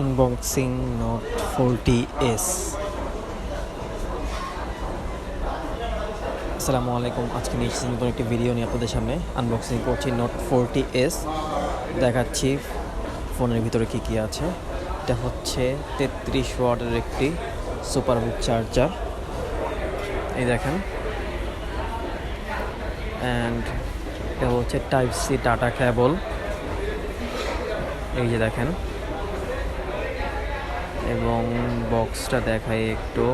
Unboxing note forty S আসসালামু আলাইকুম। আজকে নিয়ে এসেছি নতুন একটি ভিডিও নিয়ে আপনাদের সামনে। আনবক্সিং করছি নোট ফোরটি এস দেখাচ্ছি ফোনের ভিতরে কী কী আছে। এটা হচ্ছে তেত্রিশ ওয়াটের একটি সুপারবুক চার্জার এই দেখেন। অ্যান্ড এটা হচ্ছে টাইপ সি ডাটা কেবল এই যে দেখেন। এবং বক্সটা দেখাই একটু।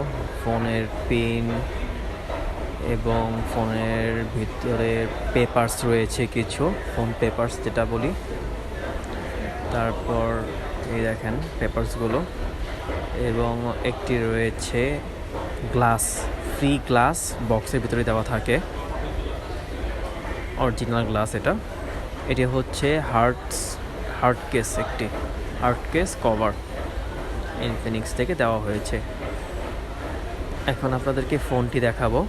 ফোনের পিন এবং ফোনের ভিতরে পেপার্স রয়েছে কিছু, ফোন পেপার্স যেটা বলি। তারপর এই দেখেন পেপার্সগুলো এবং একটি রয়েছে গ্লাস, ফ্রি গ্লাস বক্সের ভিতরে দেওয়া থাকে। অরিজিনাল গ্লাস এটা। এটি হচ্ছে হার্টস হার্ড কেস একটি হার্ট কেস কভার। ইনফিনিক্স থেকে দেওয়া হয়েছে। এখন আপনাদেরকে ফোনটি দেখাবো।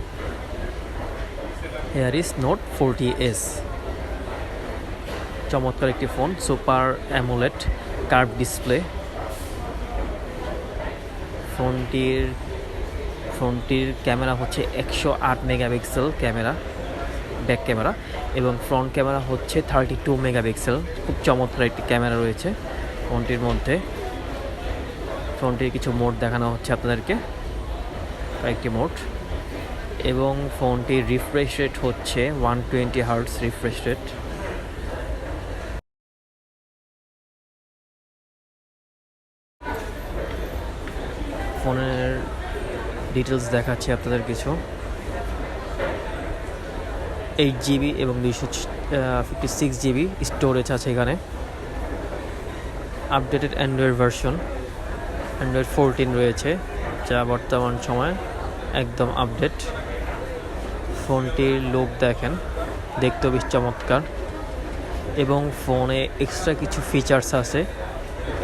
Here is Note forty S চমৎকার একটি phone, super AMOLED curve display. ফোনটির ফোনটির ক্যামেরা হচ্ছে একশো আট মেগাপিক্সেল ক্যামেরা, ব্যাক ক্যামেরা এবং ফ্রন্ট ক্যামেরা হচ্ছে থার্টি টু মেগাপিক্সেল। খুব চমৎকার একটি ক্যামেরা রয়েছে ফোনটির মধ্যে। ফোনটির কিছু মোড দেখানো হচ্ছে আপনাদেরকে। কয়েকটি মোড। এবং ফোনটির রিফ্রেশ রেট হচ্ছে one twenty hertz refresh rate. ফোনের ডিটেলস দেখাচ্ছি আপনাদের কিছু। এইট জিবি এবং দুইশো ফিফটি সিক্স জিবি স্টোরেজ আছে এখানে। Updated Android version. Android fourteen রয়েছে, যা বর্তমান সময় একদম আপডেট ফোনটির লুক দেখেন, দেখতেও বেশ চমৎকার। এবং ফোনে এক্সট্রা কিছু ফিচার্স আছে।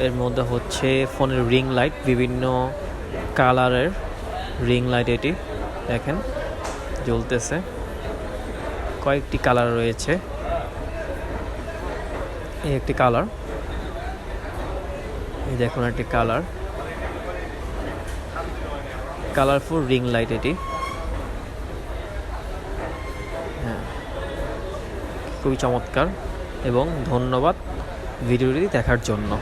এর মধ্যে হচ্ছে ফোনের রিং লাইট বিভিন্ন কালারের রিং লাইট এটি, দেখেন, জ্বলতেছে। কয়েকটি কালার রয়েছে। এই একটি কালার এই দেখুন একটি কালার কালারফুল রিং লাইট এটি। হ্যাঁ। খুবই চমৎকার এবং ধন্যবাদ ভিডিওটি দেখার জন্য।